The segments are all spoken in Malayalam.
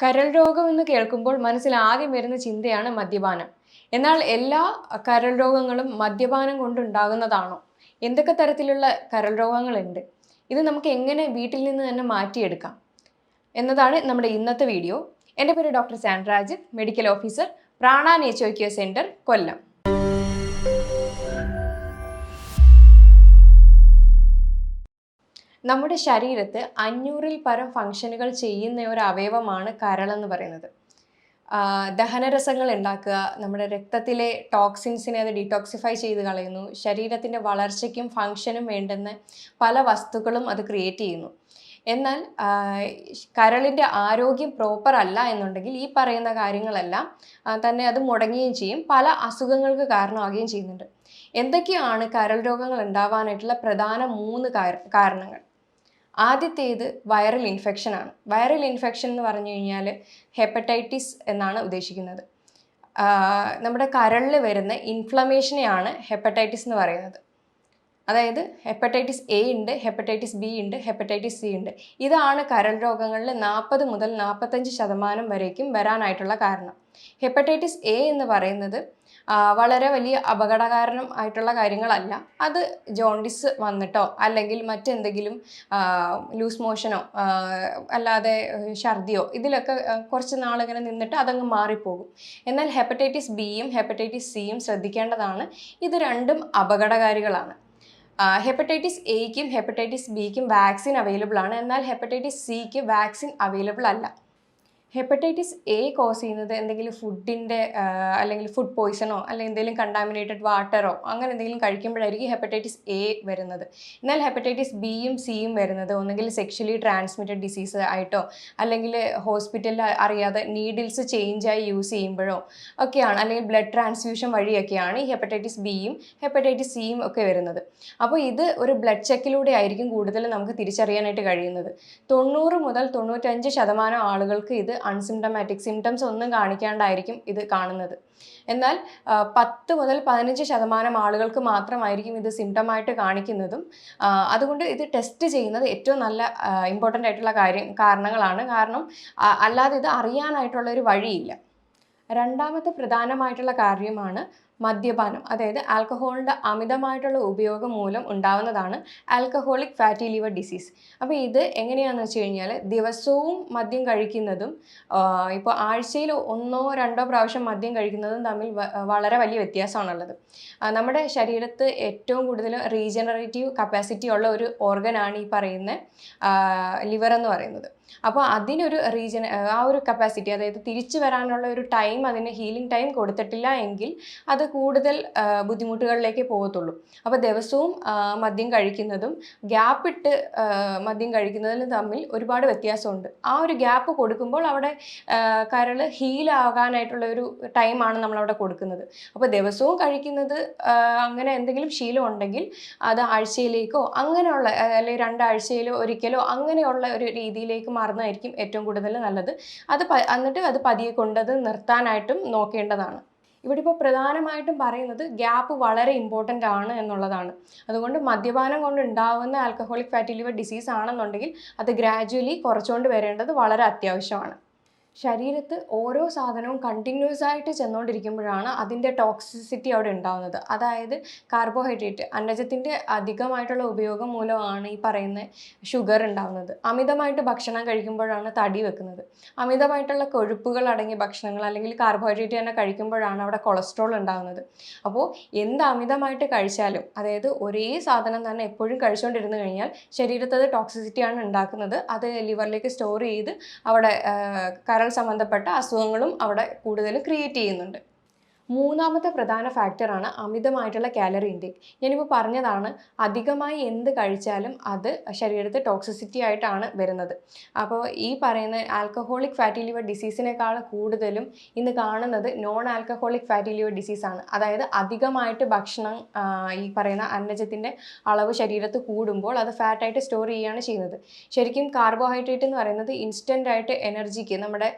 കരൾ രോഗം എന്ന് കേൾക്കുമ്പോൾ മനസ്സിൽ ആദ്യം വരുന്ന ചിന്തയാണ് മദ്യപാനം. എന്നാൽ എല്ലാ കരൾ രോഗങ്ങളും മദ്യപാനം കൊണ്ടുണ്ടാകുന്നതാണോ? എന്തൊക്കെ തരത്തിലുള്ള കരൾ രോഗങ്ങളുണ്ട് ഇത് നമുക്ക് എങ്ങനെ വീട്ടിൽ നിന്ന് തന്നെ മാറ്റിയെടുക്കാം? എന്നതാണ് നമ്മുടെ ഇന്നത്തെ വീഡിയോ. എന്റെ പേര് doctor Sandrajith medical officer Prana nature centre Kollam. നമ്മുടെ ശരീരത്ത് അഞ്ഞൂറിൽ പരം ഫങ്ഷനുകൾ ചെയ്യുന്ന ഒരു അവയവമാണ് കരളെന്ന് പറയുന്നത്. ദഹനരസങ്ങൾ ഉണ്ടാക്കുക നമ്മുടെ രക്തത്തിലെ ടോക്സിൻസിനെ അത് ഡീടോക്സിഫൈ ചെയ്ത് കളയുന്നു ശരീരത്തിന്റെ വളർച്ചയ്ക്കും ഫങ്ഷനും വേണ്ടുന്ന പല വസ്തുക്കളും അത് ക്രിയേറ്റ് ചെയ്യുന്നു. എന്നാൽ കരളിന്റെ ആരോഗ്യം പ്രോപ്പർ അല്ല എന്നുണ്ടെങ്കിൽ ഈ പറയുന്ന കാര്യങ്ങളെല്ലാം തന്നെ അത് മുടങ്ങുകയും ചെയ്യും പല അസുഖങ്ങൾക്ക് കാരണമാകുകയും ചെയ്യുന്നുണ്ട്. എന്തൊക്കെയാണ് കരൾ രോഗങ്ങൾ ഉണ്ടാവാനായിട്ടുള്ള പ്രധാന മൂന്ന് കാരണങ്ങൾ? ആദ്യത്തേത് വൈറൽ ഇൻഫെക്ഷനാണ് വൈറൽ ഇൻഫെക്ഷൻ എന്ന് പറഞ്ഞു കഴിഞ്ഞാൽ ഹെപ്പറ്റൈറ്റിസ് എന്നാണ് ഉദ്ദേശിക്കുന്നത്. നമ്മുടെ കരളിൽ വരുന്ന ഇൻഫ്ലമേഷനെയാണ് ഹെപ്പറ്റൈറ്റിസ് എന്ന് പറയുന്നത്. അതായത് ഹെപ്പറ്റൈറ്റിസ് എ ഉണ്ട് ഹെപ്പറ്റൈറ്റിസ് ബി ഉണ്ട് ഹെപ്പറ്റൈറ്റിസ് സി ഉണ്ട്. ഇതാണ് കരൾ രോഗങ്ങളിൽ നാൽപ്പത് മുതൽ നാൽപ്പത്തഞ്ച് ശതമാനം വരേക്കും വരാനായിട്ടുള്ള കാരണം. ഹെപ്പറ്റൈറ്റിസ് എ എന്ന് പറയുന്നത് വളരെ വലിയ അപകടകാരണം ആയിട്ടുള്ള കാര്യങ്ങളല്ല. അത് ജോണ്ടിസ് വന്നിട്ടോ അല്ലെങ്കിൽ മറ്റെന്തെങ്കിലും ലൂസ് മോഷനോ അല്ലാതെ ഛർദിയോ ഇതിലൊക്കെ കുറച്ച് നാളിങ്ങനെ നിന്നിട്ട് അതങ്ങ് മാറിപ്പോകും. എന്നാൽ ഹെപ്പറ്റൈറ്റിസ് ബിയും ഹെപ്പറ്റൈറ്റിസ് സിയും ശ്രദ്ധിക്കേണ്ടതാണ്. ഇത് രണ്ടും അപകടകാരികളാണ്. ഹെപ്പറ്റൈറ്റിസ് എയ്ക്കും ഹെപ്പറ്റൈറ്റിസ് ബിക്കും വാക്സിൻ അവൈലബിൾ ആണ്. എന്നാൽ ഹെപ്പറ്റൈറ്റിസ് സിക്ക് വാക്സിൻ അവൈലബിൾ അല്ല. ഹെപ്പറ്റൈറ്റിസ് എ കോസ് ചെയ്യുന്നത് എന്തെങ്കിലും ഫുഡിന്റെ അല്ലെങ്കിൽ ഫുഡ് പോയ്സണോ അല്ലെങ്കിൽ എന്തെങ്കിലും കണ്ടാമിനേറ്റഡ് വാട്ടറോ അങ്ങനെ എന്തെങ്കിലും കഴിക്കുമ്പോഴായിരിക്കും ഹെപ്പറ്റൈറ്റിസ് എ വരുന്നത്. എന്നാൽ ഹെപ്പറ്റൈറ്റിസ് ബിയും സിയും വരുന്നത് ഒന്നുകിൽ സെക്ഷലി ട്രാൻസ്മിറ്റഡ് ഡിസീസ് ആയിട്ടോ അല്ലെങ്കിൽ ഹോസ്പിറ്റലിൽ അറിയാതെ നീഡിൽസ് ചേഞ്ചായി യൂസ് ചെയ്യുമ്പോഴോ ഒക്കെയാണ് അല്ലെങ്കിൽ ബ്ലഡ് ട്രാൻസ്ഫ്യൂഷൻ വഴിയൊക്കെയാണ് ഈ ഹെപ്പറ്റൈറ്റിസ് ബിയും ഹെപ്പറ്റൈറ്റിസ് സിയും ഒക്കെ വരുന്നത്. അപ്പോൾ ഇത് ഒരു ബ്ലഡ് ചെക്കിലൂടെ ആയിരിക്കും കൂടുതൽ നമുക്ക് തിരിച്ചറിയാനായിട്ട് കഴിയുന്നത്. തൊണ്ണൂറ് മുതൽ തൊണ്ണൂറ്റഞ്ച് ശതമാനം ആളുകൾക്ക് ഇത് അൺസിംറ്റമാറ്റിക് സിംറ്റംസ് ഒന്നും കാണിക്കാണ്ടായിരിക്കും ഇത് കാണുന്നത്. എന്നാൽ പത്ത് മുതൽ പതിനഞ്ച് ശതമാനം ആളുകൾക്ക് മാത്രമായിരിക്കും ഇത് സിംറ്റമായിട്ട് കാണിക്കുന്നതും. അതുകൊണ്ട് ഇത് ടെസ്റ്റ് ചെയ്യുന്നത് ഏറ്റവും നല്ല ഇമ്പോർട്ടന്റ് ആയിട്ടുള്ള കാര്യം കാരണങ്ങളാണ്. കാരണം അല്ലാതെ ഇത് അറിയാനായിട്ടുള്ള ഒരു വഴിയില്ല. രണ്ടാമത്തെ പ്രധാനമായിട്ടുള്ള കാര്യമാണ് മദ്യപാനം അതായത് ആൽക്കഹോളിന്റെ അമിതമായിട്ടുള്ള ഉപയോഗം മൂലം ഉണ്ടാവുന്നതാണ് ആൽക്കഹോളിക് ഫാറ്റി ലിവർ ഡിസീസ്. അപ്പോൾ ഇത് എങ്ങനെയാണെന്ന് വെച്ച് കഴിഞ്ഞാൽ ദിവസവും മദ്യം കഴിക്കുന്നതും ഇപ്പോൾ ആഴ്ചയിൽ ഒന്നോ രണ്ടോ പ്രാവശ്യം മദ്യം കഴിക്കുന്നതും തമ്മിൽ വളരെ വലിയ വ്യത്യാസമാണുള്ളത്. നമ്മുടെ ശരീരത്ത് ഏറ്റവും കൂടുതൽ റീജനറേറ്റീവ് കപ്പാസിറ്റി ഉള്ള ഒരു ഓർഗനാണ് ഈ പറയുന്ന ലിവർ എന്ന് പറയുന്നത്. അപ്പോൾ അതിനൊരു റീജൻ ആ ഒരു കപ്പാസിറ്റി അതായത് തിരിച്ചു വരാനുള്ള ഒരു ടൈം അതിന് ഹീലിംഗ് ടൈം കൊടുത്തിട്ടില്ല എങ്കിൽ അത് കൂടുതൽ ബുദ്ധിമുട്ടുകളിലേക്ക് പോകത്തുള്ളൂ. അപ്പോൾ ദിവസവും മദ്യം കഴിക്കുന്നതും ഗ്യാപ്പ് ഇട്ട് മദ്യം കഴിക്കുന്നതിലും തമ്മിൽ ഒരുപാട് വ്യത്യാസമുണ്ട്. ആ ഒരു ഗ്യാപ്പ് കൊടുക്കുമ്പോൾ അവിടെ കരൾ ഹീലാകാനായിട്ടുള്ള ഒരു ടൈമാണ് നമ്മളവിടെ കൊടുക്കുന്നത്. അപ്പോൾ ദിവസവും കഴിക്കുന്നത് അങ്ങനെ എന്തെങ്കിലും ശീലം ഉണ്ടെങ്കിൽ അത് ആഴ്ചയിലേക്കോ അങ്ങനെയുള്ള അല്ലെങ്കിൽ രണ്ടാഴ്ചയിലോ ഒരിക്കലോ അങ്ങനെയുള്ള ഒരു രീതിയിലേക്ക് മാറുന്നതായിരിക്കും ഏറ്റവും കൂടുതൽ നല്ലത്. അത് എന്നിട്ട് അത് പതിയെ കൊണ്ടത് നിർത്താനായിട്ടും നോക്കേണ്ടതാണ്. ഇവിടെ ഇപ്പോൾ പ്രധാനമായിട്ടും പറയുന്നത് ഗ്യാപ്പ് വളരെ ഇമ്പോർട്ടന്റ് ആണ് എന്നുള്ളതാണ്. അതുകൊണ്ട് മദ്യപാനം കൊണ്ട് ഉണ്ടാകുന്ന ആൽക്കഹോളിക് ഫാറ്റി ലിവർ ഡിസീസ് ആണെന്നുണ്ടെങ്കിൽ അത് ഗ്രാജുവലി കുറച്ചുകൊണ്ട് വരേണ്ടത് വളരെ അത്യാവശ്യമാണ്. ശരീരത്ത് ഓരോ സാധനവും കണ്ടിന്യൂസ് ആയിട്ട് ചെന്നുകൊണ്ടിരിക്കുമ്പോഴാണ് അതിന്റെ ടോക്സിസിറ്റി അവിടെ ഉണ്ടാകുന്നത് അതായത് കാർബോഹൈഡ്രേറ്റ് അന്നജത്തിന്റെ അധികമായിട്ടുള്ള ഉപയോഗം മൂലമാണ് ഈ പറയുന്ന ഷുഗർ ഉണ്ടാകുന്നത് അമിതമായിട്ട് ഭക്ഷണം കഴിക്കുമ്പോഴാണ് തടി വെക്കുന്നത്. അമിതമായിട്ടുള്ള കൊഴുപ്പുകൾ അടങ്ങിയ ഭക്ഷണങ്ങൾ അല്ലെങ്കിൽ കാർബോഹൈഡ്രേറ്റ് തന്നെ കഴിക്കുമ്പോഴാണ് അവിടെ കൊളസ്ട്രോൾ ഉണ്ടാകുന്നത് അപ്പോൾ എന്ത് അമിതമായിട്ട് കഴിച്ചാലും അതായത് ഒരേ സാധനം തന്നെ എപ്പോഴും കഴിച്ചുകൊണ്ടിരുന്നു കഴിഞ്ഞാൽ ശരീരത്തത് ടോക്സിസിറ്റിയാണ് ഉണ്ടാക്കുന്നത്. അത് ലിവറിലേക്ക് സ്റ്റോർ ചെയ്ത് അവിടെ കരൾ സംബന്ധപ്പെട്ട അസുഖങ്ങളും അവിടെ കൂടുതൽ ക്രിയേറ്റ് ചെയ്യുന്നുണ്ട്. മൂന്നാമത്തെ പ്രധാന ഫാക്ടറാണ് അമിതമായിട്ടുള്ള കാലറി ഇൻടേക്ക് ഞാനിപ്പോൾ പറഞ്ഞതാണ് അധികമായി എന്ത് കഴിച്ചാലും അത് ശരീരത്തെ ടോക്സിസിറ്റി ആയിട്ടാണ് വരുന്നത്. അപ്പോൾ ഈ പറയുന്ന ആൽക്കഹോളിക് ഫാറ്റി ലിവർ ഡിസീസിനേക്കാൾ കൂടുതലും ഇന്ന് കാണുന്നത് നോൺ ആൽക്കഹോളിക് ഫാറ്റി ലിവർ ഡിസീസാണ് അതായത് അധികമായിട്ട് ഭക്ഷണം ഈ പറയുന്ന അന്നജത്തിന്റെ അളവ് ശരീരത്ത് കൂടുമ്പോൾ അത് ഫാറ്റായിട്ട് സ്റ്റോർ ചെയ്യുകയാണ് ചെയ്യുന്നത്. ശരിക്കും കാർബോഹൈഡ്രേറ്റ് എന്ന് പറയുന്നത് ഇൻസ്റ്റന്റ് ആയിട്ട് എനർജിക്ക് നമ്മുടെ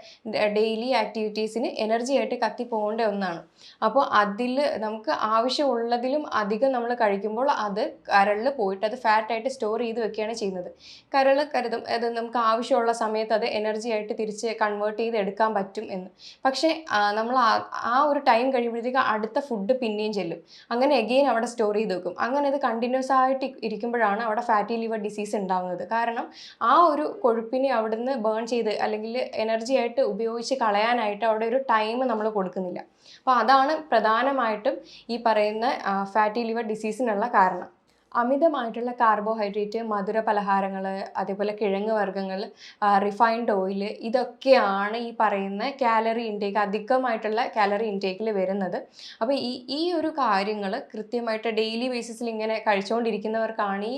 ഡെയിലി ആക്ടിവിറ്റീസിന് എനർജി ആയിട്ട് കത്തി പോകേണ്ട ഒന്നാണ്. അപ്പോൾ അതിൽ നമുക്ക് ആവശ്യമുള്ളതിലും അധികം നമ്മൾ കഴിക്കുമ്പോൾ അത് കരളിൽ പോയിട്ട് അത് ഫാറ്റായിട്ട് സ്റ്റോർ ചെയ്ത് വെക്കുകയാണ് ചെയ്യുന്നത്. കരൾ കരുതും അത് നമുക്ക് ആവശ്യമുള്ള സമയത്ത് അത് എനർജി ആയിട്ട് തിരിച്ച് കൺവേർട്ട് ചെയ്ത് എടുക്കാൻ പറ്റും എന്ന്. പക്ഷേ നമ്മൾ ആ ഒരു ടൈം കഴിയുമ്പോഴത്തേക്ക് അടുത്ത ഫുഡ് പിന്നെയും ചെല്ലും. അങ്ങനെ എഗെയിൻ അവിടെ സ്റ്റോർ ചെയ്ത് വെക്കും. അങ്ങനെ അത് കണ്ടിന്യൂസ് ആയിട്ട് ഇരിക്കുമ്പോഴാണ് അവിടെ ഫാറ്റി ലിവർ ഡിസീസ് ഉണ്ടാകുന്നത് കാരണം ആ ഒരു കൊഴുപ്പിനെ അവിടുന്ന് ബേൺ ചെയ്ത് അല്ലെങ്കിൽ എനർജി ആയിട്ട് ഉപയോഗിച്ച് കളയാനായിട്ട് അവിടെ ഒരു ടൈം നമ്മൾ കൊടുക്കുന്നില്ല. അപ്പോൾ അതാണ് പ്രധാനമായിട്ടും ഈ പറയുന്ന ഫാറ്റി ലിവർ ഡിസീസിനുള്ള കാരണം. അമിതമായിട്ടുള്ള കാർബോഹൈഡ്രേറ്റ് മധുര പലഹാരങ്ങൾ അതേപോലെ കിഴങ്ങ് വർഗങ്ങൾ റിഫൈൻഡ് ഓയിൽ ഇതൊക്കെയാണ് ഈ പറയുന്ന കാലറി ഇൻടേക്ക് അധികമായിട്ടുള്ള കാലറി ഇൻടേക്കിൽ വരുന്നത്. അപ്പോൾ ഈ ഈ ഒരു കാര്യങ്ങൾ കൃത്യമായിട്ട് ഡെയിലി ബേസിസിൽ ഇങ്ങനെ കഴിച്ചുകൊണ്ടിരിക്കുന്നവർക്കാണ് ഈ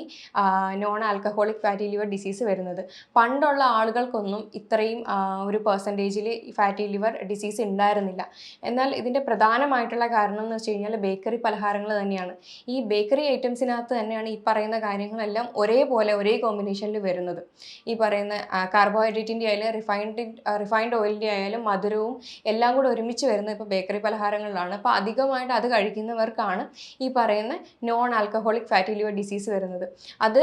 non alcoholic fatty liver disease വരുന്നത്. പണ്ടുള്ള ആളുകൾക്കൊന്നും ഇത്രയും ഒരു പെർസെന്റേജിൽ ഫാറ്റി ലിവർ ഡിസീസ് ഉണ്ടായിരുന്നില്ല. എന്നാൽ ഇതിന്റെ പ്രധാനമായിട്ടുള്ള കാരണം എന്ന് വെച്ച് കഴിഞ്ഞാൽ ബേക്കറി പലഹാരങ്ങൾ തന്നെയാണ്. ഈ ബേക്കറി ഐറ്റംസിനകത്ത് തന്നെയാണ് ഈ പറയുന്ന കാര്യങ്ങളെല്ലാം ഒരേപോലെ ഒരേ കോമ്പിനേഷനിൽ വരുന്നത്. ഈ പറയുന്ന കാർബോഹൈഡ്രേറ്റിന്റെ ആയാലും റിഫൈൻഡ് റിഫൈൻഡ് ഓയിലിന്റെ ആയാലും മധുരവും എല്ലാം കൂടെ ഒരുമിച്ച് വരുന്നത് ഇപ്പോൾ ബേക്കറി പലഹാരങ്ങളിലാണ്. അപ്പോൾ അധികമായിട്ട് അത് കഴിക്കുന്നവർക്കാണ് ഈ പറയുന്ന non alcoholic fatty liver disease വരുന്നത്. അത്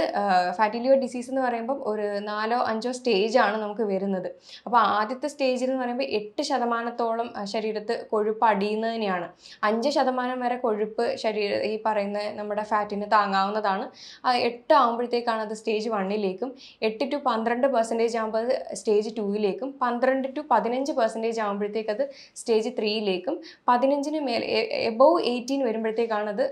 ഫാറ്റി ലിവർ ഡിസീസ് എന്ന് പറയുമ്പോൾ ഒരു നാലോ അഞ്ചോ സ്റ്റേജാണ് നമുക്ക് വരുന്നത്. അപ്പോൾ ആദ്യത്തെ സ്റ്റേജിൽ എന്ന് പറയുമ്പോൾ എട്ട് ശതമാനത്തോളം ശരീരത്ത് കൊഴുപ്പ് അടിയുന്നതിനെയാണ് അഞ്ച് ശതമാനം വരെ കൊഴുപ്പ് ശരീര ഈ പറയുന്ന നമ്മുടെ ഫാറ്റിന് താങ്ങാവുന്നതാണ് ആ എട്ട് ആകുമ്പോഴത്തേക്കാണ് അത് സ്റ്റേജ് വണ്ണിലേക്കും എട്ട് ടു പന്ത്രണ്ട് പെർസെന്റേജ് ആകുമ്പോൾ അത് സ്റ്റേജ് ടൂയിലേക്കും പന്ത്രണ്ട് ടു പതിനഞ്ച് പെർസെന്റേജ് ആകുമ്പോഴത്തേക്ക് അത് സ്റ്റേജ് ത്രീയിലേക്കും പതിനഞ്ചിന് മേൽ എബോവ് എയ്റ്റീൻ വരുമ്പോഴത്തേക്കാണ് അത്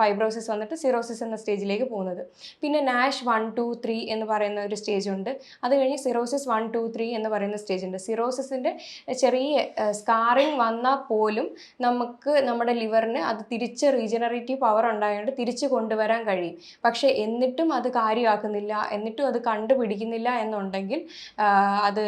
ഫൈബ്രോസിസ് വന്നിട്ട് സിറോസിസ് എന്ന സ്റ്റേജിലേക്ക് പോകുന്നത്. പിന്നെ നാഷ് വൺ ടു ത്രീ എന്ന് പറയുന്ന ഒരു സ്റ്റേജ് ഉണ്ട്. അത് കഴിഞ്ഞ് സിറോസിസ് വൺ ടു ത്രീ എന്ന് പറയുന്ന സ്റ്റേജ് ഉണ്ട്. സിറോസിസിന്റെ ചെറിയ സ്കാറിങ് വന്നാൽ പോലും നമുക്ക് നമ്മുടെ ലിവറിന് അത് തിരിച്ച് റീജനറേറ്റീവ് പവർ ഉണ്ടായതുകൊണ്ട് തിരിച്ച് കൊണ്ടുവരാൻ പക്ഷേ എന്നിട്ടും അത് കാര്യമാക്കുന്നില്ല എന്നിട്ടും അത് കണ്ടുപിടിക്കുന്നില്ല എന്നുണ്ടെങ്കിൽ അത്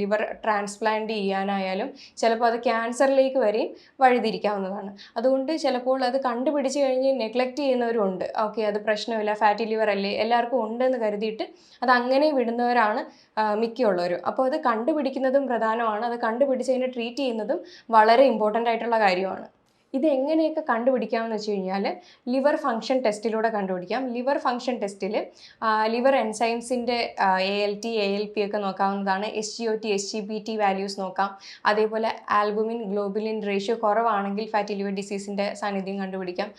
ലിവർ ട്രാൻസ്പ്ലാന്റ് ചെയ്യാനായാലും ചിലപ്പോൾ അത് ക്യാൻസറിലേക്ക് വരെയും വഴിതിരിക്കാവുന്നതാണ്. അതുകൊണ്ട് ചിലപ്പോൾ അത് കണ്ടുപിടിച്ച് കഴിഞ്ഞ് നെഗ്ലക്റ്റ് ചെയ്യുന്നവരുണ്ട്. ഓക്കെ അത് പ്രശ്നമില്ല ഫാറ്റി ലിവർ അല്ലേ എല്ലാവർക്കും ഉണ്ടെന്ന് കരുതിയിട്ട് അത് അങ്ങനെ വിടുന്നവരാണ് മിക്കുള്ളവരും. അപ്പോൾ അത് കണ്ടുപിടിക്കുന്നതും പ്രധാനമാണ്. അത് കണ്ടുപിടിച്ച് അതിനെ ട്രീറ്റ് ചെയ്യുന്നതും വളരെ ഇമ്പോർട്ടന്റ് ആയിട്ടുള്ള കാര്യമാണ്. ഇത് എങ്ങനെയൊക്കെ കണ്ടുപിടിക്കാമെന്ന് വെച്ച് കഴിഞ്ഞാൽ ലിവർ ഫങ്ഷൻ ടെസ്റ്റിലൂടെ കണ്ടുപിടിക്കാം. ലിവർ ഫങ്ഷൻ ടെസ്റ്റിൽ liver എൻസൈംസിന്റെ A L T A L P ഒക്കെ നോക്കാവുന്നതാണ്. S G O T S G B T values നോക്കാം. അതേപോലെ ആൽബുമിൻ ഗ്ലോബുലിൻ റേഷ്യോ കുറവാണെങ്കിൽ ഫാറ്റി ലിവർ ഡിസീസിന്റെ സാന്നിധ്യം കണ്ടുപിടിക്കാം.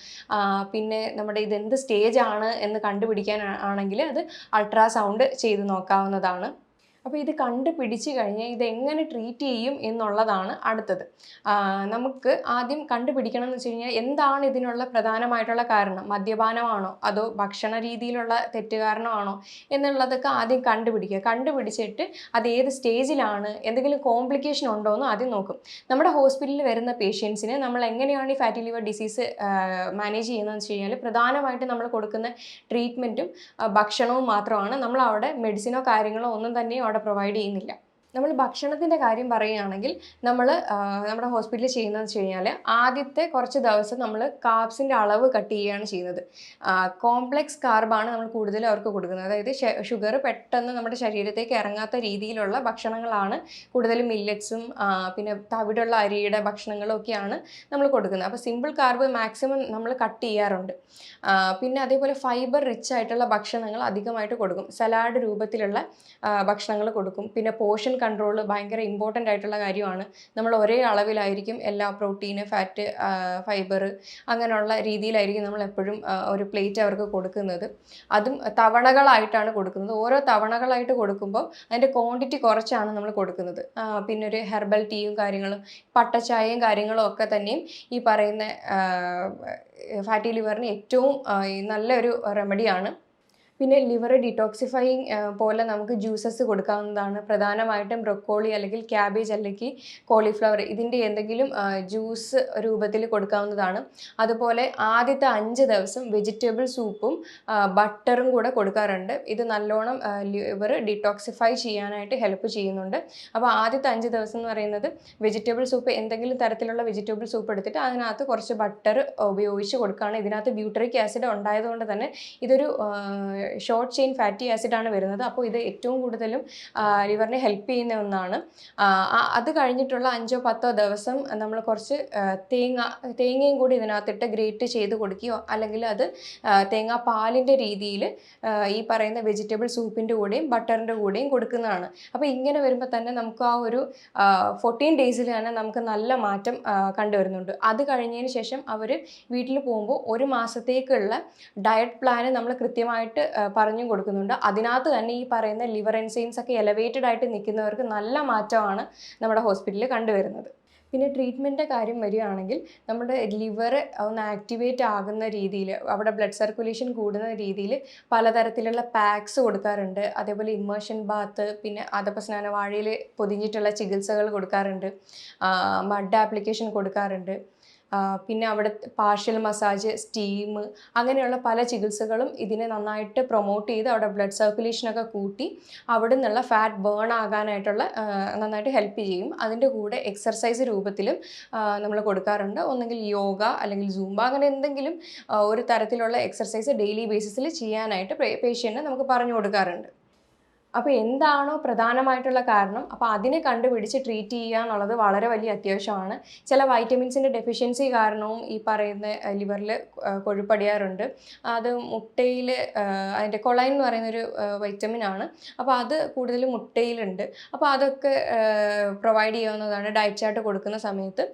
പിന്നെ നമ്മുടെ ഇത് എന്ത് സ്റ്റേജ് ആണ് എന്ന് കണ്ടുപിടിക്കാൻ ആണെങ്കിൽ അത് അൾട്രാസൗണ്ട് ചെയ്ത് നോക്കാവുന്നതാണ്. അപ്പോൾ ഇത് കണ്ടുപിടിച്ച് കഴിഞ്ഞാൽ ഇത് എങ്ങനെ ട്രീറ്റ് ചെയ്യും എന്നുള്ളതാണ് അടുത്തത്. നമുക്ക് ആദ്യം കണ്ടുപിടിക്കണം എന്ന് വെച്ച് കഴിഞ്ഞാൽ എന്താണ് ഇതിനുള്ള പ്രധാനമായിട്ടുള്ള കാരണം? മദ്യപാനമാണോ? അതോ ഭക്ഷണ രീതിയിലുള്ള തെറ്റ് കാരണമാണോ എന്നുള്ളതൊക്കെ ആദ്യം കണ്ടുപിടിക്കുക. കണ്ടുപിടിച്ചിട്ട് അത് ഏത് സ്റ്റേജിലാണ് എന്തെങ്കിലും കോംപ്ലിക്കേഷൻ ഉണ്ടോ എന്ന് ആദ്യം നോക്കും. നമ്മുടെ ഹോസ്പിറ്റലിൽ വരുന്ന പേഷ്യൻസിന് നമ്മൾ എങ്ങനെയാണ് ഈ ഫാറ്റി ലിവർ ഡിസീസ് മാനേജ് ചെയ്യുന്നതെന്ന് വെച്ച് കഴിഞ്ഞാൽ പ്രധാനമായിട്ട് നമ്മൾ കൊടുക്കുന്ന ട്രീറ്റ്മെന്റും ഭക്ഷണവും മാത്രമാണ്. നമ്മൾ അവിടെ മെഡിസിനോ കാര്യങ്ങളോ ഒന്നും തന്നെ അവിടെ പ്രൊവൈഡ് ചെയ്യുന്നില്ല. നമ്മൾ ഭക്ഷണത്തിന്റെ കാര്യം പറയുകയാണെങ്കിൽ നമ്മൾ നമ്മുടെ ഹോസ്പിറ്റലിൽ ചെയ്യുന്നതെന്ന് വെച്ച് കഴിഞ്ഞാൽ ആദ്യത്തെ കുറച്ച് ദിവസം നമ്മൾ കാർബ്സിന്റെ അളവ് കട്ട് ചെയ്യുകയാണ് ചെയ്യുന്നത്. കോംപ്ലെക്സ് കാർബാണ് നമ്മൾ കൂടുതലും അവർക്ക് കൊടുക്കുന്നത്. അതായത് ഷുഗർ പെട്ടെന്ന് നമ്മുടെ ശരീരത്തേക്ക് ഇറങ്ങാത്ത രീതിയിലുള്ള ഭക്ഷണങ്ങളാണ് കൂടുതലും മില്ലറ്റ്സും പിന്നെ തവിടുള്ള അരിയുടെ ഭക്ഷണങ്ങളും ഒക്കെയാണ് നമ്മൾ കൊടുക്കുന്നത്. അപ്പോൾ സിമ്പിൾ കാർബ് മാക്സിമം നമ്മൾ കട്ട് ചെയ്യാറുണ്ട്. പിന്നെ അതേപോലെ ഫൈബർ റിച്ച് ആയിട്ടുള്ള ഭക്ഷണങ്ങൾ അധികമായിട്ട് കൊടുക്കും. സലാഡ് രൂപത്തിലുള്ള ഭക്ഷണങ്ങൾ കൊടുക്കും. പിന്നെ പോർഷൻ കൺട്രോൾ ഭയങ്കര ഇമ്പോർട്ടന്റ് ആയിട്ടുള്ള കാര്യമാണ്. നമ്മൾ ഒരേ അളവിലായിരിക്കും എല്ലാ പ്രോട്ടീന് ഫാറ്റ് ഫൈബർ അങ്ങനെയുള്ള രീതിയിലായിരിക്കും നമ്മൾ എപ്പോഴും ഒരു പ്ലേറ്റ് അവർക്ക് കൊടുക്കുന്നത്. അതും തവണകളായിട്ടാണ് കൊടുക്കുന്നത്. ഓരോ തവണകളായിട്ട് കൊടുക്കുമ്പോൾ അതിന്റെ ക്വാണ്ടിറ്റി കുറച്ചാണ് നമ്മൾ കൊടുക്കുന്നത്. പിന്നെ ഒരു ഹെർബൽ ടീയും കാര്യങ്ങളും പട്ടച്ചായയും കാര്യങ്ങളും ഒക്കെ തന്നെയും ഈ പറയുന്ന ഫാറ്റി ലിവറിന് ഏറ്റവും നല്ലൊരു റെമഡിയാണ് പിന്നെ ലിവർ ഡിറ്റോക്സിഫൈങ് പോലെ നമുക്ക് ജ്യൂസസ് കൊടുക്കാവുന്നതാണ്. പ്രധാനമായിട്ടും ബ്രൊക്കോളി അല്ലെങ്കിൽ ക്യാബേജ് അല്ലെങ്കിൽ കോളിഫ്ലവർ ഇതിന്റെ എന്തെങ്കിലും ജ്യൂസ് രൂപത്തിൽ കൊടുക്കാവുന്നതാണ്. അതുപോലെ ആദ്യത്തെ അഞ്ച് ദിവസം വെജിറ്റബിൾ സൂപ്പും ബട്ടറും കൂടെ കൊടുക്കാറുണ്ട്. ഇത് നല്ലോണം ലിവർ ഡിറ്റോക്സിഫൈ ചെയ്യാനായിട്ട് ഹെൽപ്പ് ചെയ്യുന്നുണ്ട്. അപ്പോൾ ആദ്യത്തെ അഞ്ച് ദിവസം എന്ന് പറയുന്നത് വെജിറ്റബിൾ സൂപ്പ് എന്തെങ്കിലും തരത്തിലുള്ള വെജിറ്റബിൾ സൂപ്പ് എടുത്തിട്ട് അതിനകത്ത് കുറച്ച് ബട്ടർ ഉപയോഗിച്ച് കൊടുക്കുകയാണ്. ഇതിനകത്ത് ബ്യൂട്ടറിക് ആസിഡ് ഉണ്ടായതുകൊണ്ട് തന്നെ ഇതൊരു ഷോർട്ട് ചെയിൻ ഫാറ്റി ആസിഡാണ് വരുന്നത്. അപ്പോൾ ഇത് ഏറ്റവും കൂടുതലും ലിവറിനെ ഹെൽപ്പ് ചെയ്യുന്ന ഒന്നാണ്. അത് കഴിഞ്ഞിട്ടുള്ള അഞ്ചോ പത്തോ ദിവസം നമ്മൾ കുറച്ച് തേങ്ങ തേങ്ങയും കൂടി ഇതിനകത്തിട്ട് ഗ്രേറ്റ് ചെയ്ത് കൊടുക്കുകയോ അല്ലെങ്കിൽ അത് തേങ്ങാ പാലിന്റെ രീതിയിൽ ഈ പറയുന്ന വെജിറ്റബിൾ സൂപ്പിന്റെ കൂടെയും ബട്ടറിന്റെ കൂടെയും കൊടുക്കുന്നതാണ്. അപ്പോൾ ഇങ്ങനെ വരുമ്പോൾ തന്നെ നമുക്ക് ആ ഒരു ഫോർട്ടീൻ ഡേയ്സിൽ തന്നെ നമുക്ക് നല്ല മാറ്റം കണ്ടുവരുന്നുണ്ട്. അത് കഴിഞ്ഞതിന് ശേഷം അവർ വീട്ടിൽ പോകുമ്പോൾ ഒരു മാസത്തേക്കുള്ള ഡയറ്റ് പ്ലാന് നമ്മൾ കൃത്യമായിട്ട് പറഞ്ഞും കൊടുക്കുന്നുണ്ട്. അതിനകത്ത് തന്നെ ഈ പറയുന്ന ലിവർ എൻസൈംസ് ഒക്കെ എലവേറ്റഡ് ആയിട്ട് നിൽക്കുന്നവർക്ക് നല്ല മാറ്റമാണ് നമ്മുടെ ഹോസ്പിറ്റലിൽ കണ്ടുവരുന്നത്. പിന്നെ ട്രീറ്റ്മെന്റിന്റെ കാര്യം വരികയാണെങ്കിൽ നമ്മുടെ ലിവർ ഒന്ന് ആക്ടിവേറ്റ് ആകുന്ന രീതിയിൽ അവിടെ ബ്ലഡ് സർക്കുലേഷൻ കൂടുന്ന രീതിയിൽ പലതരത്തിലുള്ള പാക്സ് കൊടുക്കാറുണ്ട്. അതേപോലെ ഇമ്മേഷൻ ബാത്ത് പിന്നെ അധപസ്നാന വാഴയിൽ പൊതിഞ്ഞിട്ടുള്ള ചികിത്സകൾ കൊടുക്കാറുണ്ട്. മഡ് ആപ്ലിക്കേഷൻ കൊടുക്കാറുണ്ട്. പിന്നെ അവിടെ പാർഷ്യൽ മസാജ് സ്റ്റീം അങ്ങനെയുള്ള പല ചികിത്സകളും ഇതിനെ നന്നായിട്ട് പ്രൊമോട്ട് ചെയ്ത് അവിടെ ബ്ലഡ് സർക്കുലേഷനൊക്കെ കൂട്ടി അവിടെ നിന്നുള്ള ഫാറ്റ് ബേൺ ആകാനായിട്ടുള്ള നന്നായിട്ട് ഹെൽപ്പ് ചെയ്യും. അതിന്റെ കൂടെ എക്സർസൈസ് രൂപത്തിലും നമ്മൾ കൊടുക്കാറുണ്ട്. ഒന്നെങ്കിൽ യോഗ അല്ലെങ്കിൽ സൂംബ അങ്ങനെ എന്തെങ്കിലും ഒരു തരത്തിലുള്ള എക്സർസൈസ് ഡെയിലി ബേസിസിൽ ചെയ്യാനായിട്ട് പേഷ്യന്റിന് നമുക്ക് പറഞ്ഞു കൊടുക്കാറുണ്ട്. അപ്പോൾ എന്താണോ പ്രധാനമായിട്ടുള്ള കാരണം. അപ്പോൾ അതിനെ കണ്ടുപിടിച്ച് ട്രീറ്റ് ചെയ്യുക എന്നുള്ളത് വളരെ വലിയ അത്യാവശ്യമാണ്. ചില വൈറ്റമിൻസിന്റെ ഡെഫിഷ്യൻസി കാരണവും ഈ പറയുന്ന ലിവറിൽ കൊഴുപ്പടിയാറുണ്ട്. അത് മുട്ടയിൽ അതിന്റെ കൊളൈൻ എന്ന് പറയുന്നൊരു വൈറ്റമിൻ ആണ്. അപ്പോൾ അത് കൂടുതലും മുട്ടയിലുണ്ട്. അപ്പോൾ അതൊക്കെ പ്രൊവൈഡ് ചെയ്യാവുന്നതാണ് ഡയറ്റ് ചാർട്ട് കൊടുക്കുന്ന സമയത്ത്.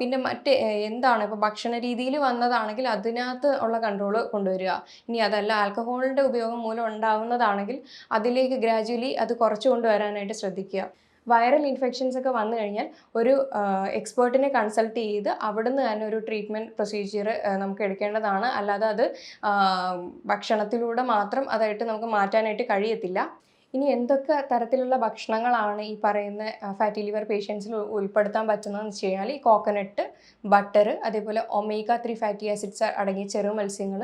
പിന്നെ മറ്റ് എന്താണ് ഇപ്പോൾ ഭക്ഷണ രീതിയിൽ വന്നതാണെങ്കിൽ അതിനകത്ത് ഉള്ള കൺട്രോൾ കൊണ്ടുവരിക. ഇനി അതല്ല ആൽക്കഹോളിന്റെ ഉപയോഗം മൂലം ഉണ്ടാവുന്നതാണെങ്കിൽ അതിലേക്ക് ഗ്രാജുവലി അത് കുറച്ച് കൊണ്ടുവരാനായിട്ട് ശ്രദ്ധിക്കുക. വൈറൽ ഇൻഫെക്ഷൻസ് ഒക്കെ വന്നു കഴിഞ്ഞാൽ ഒരു എക്സ്പേർട്ടിനെ കൺസൾട്ട് ചെയ്ത് അവിടുന്ന് തന്നെ ഒരു ട്രീറ്റ്മെന്റ് പ്രൊസീജിയർ നമുക്ക് എടുക്കേണ്ടതാണ്. അല്ലാതെ അത് ഭക്ഷണത്തിലൂടെ മാത്രം അതായിട്ട് നമുക്ക് മാറ്റാനായിട്ട് കഴിയത്തില്ല. ഇനി എന്തൊക്കെ തരത്തിലുള്ള ഭക്ഷണങ്ങളാണ് ഈ പറയുന്ന ഫാറ്റി ലിവർ പേഷ്യൻസിൽ ഉൾപ്പെടുത്താൻ പറ്റുന്നതെന്ന് വെച്ച് കഴിഞ്ഞാൽ ഈ കോക്കനട്ട് ബട്ടർ അതേപോലെ ഒമേഗ ത്രീ ഫാറ്റി ആസിഡ്സ് അടങ്ങിയ ചെറു മത്സ്യങ്ങൾ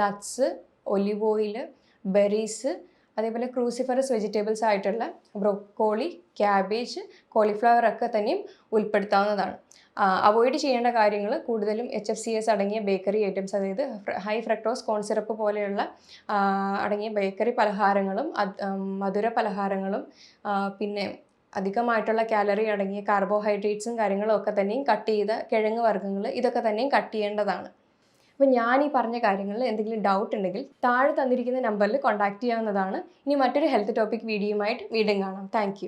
നട്ട്സ് ഒലിവ് ഓയിൽ ബെറീസ് അതേപോലെ ക്രൂസിഫറസ് വെജിറ്റബിൾസ് ആയിട്ടുള്ള ബ്രൊക്കോളി ക്യാബേജ് കോളിഫ്ലവർ ഒക്കെ തന്നെയും ഉൾപ്പെടുത്താവുന്നതാണ്. അവോയ്ഡ് ചെയ്യേണ്ട കാര്യങ്ങൾ കൂടുതലും എച്ച് എഫ് സി എസ് അടങ്ങിയ ബേക്കറി ഐറ്റംസ് അതായത് ഹൈ ഫ്രക്ടോസ് കോൺ സിറപ്പ് പോലെയുള്ള അടങ്ങിയ ബേക്കറി പലഹാരങ്ങളും മധുര പലഹാരങ്ങളും പിന്നെ അധികമായിട്ടുള്ള കാലറി അടങ്ങിയ കാർബോഹൈഡ്രേറ്റ്സും കാര്യങ്ങളും ഒക്കെ തന്നെയും കട്ട് ചെയ്ത കിഴങ്ങ് വർഗങ്ങൾ ഇതൊക്കെ തന്നെയും കട്ട് ചെയ്യേണ്ടതാണ്. അപ്പോൾ ഞാൻ ഈ പറഞ്ഞ കാര്യങ്ങളിൽ എന്തെങ്കിലും ഡൗട്ട് ഉണ്ടെങ്കിൽ താഴെ തന്നിരിക്കുന്ന നമ്പറിൽ കോൺടാക്ട് ചെയ്യാവുന്നതാണ്. ഇനി മറ്റൊരു ഹെൽത്ത് ടോപ്പിക് വീഡിയോയുമായിട്ട് വീണ്ടും കാണാം. താങ്ക്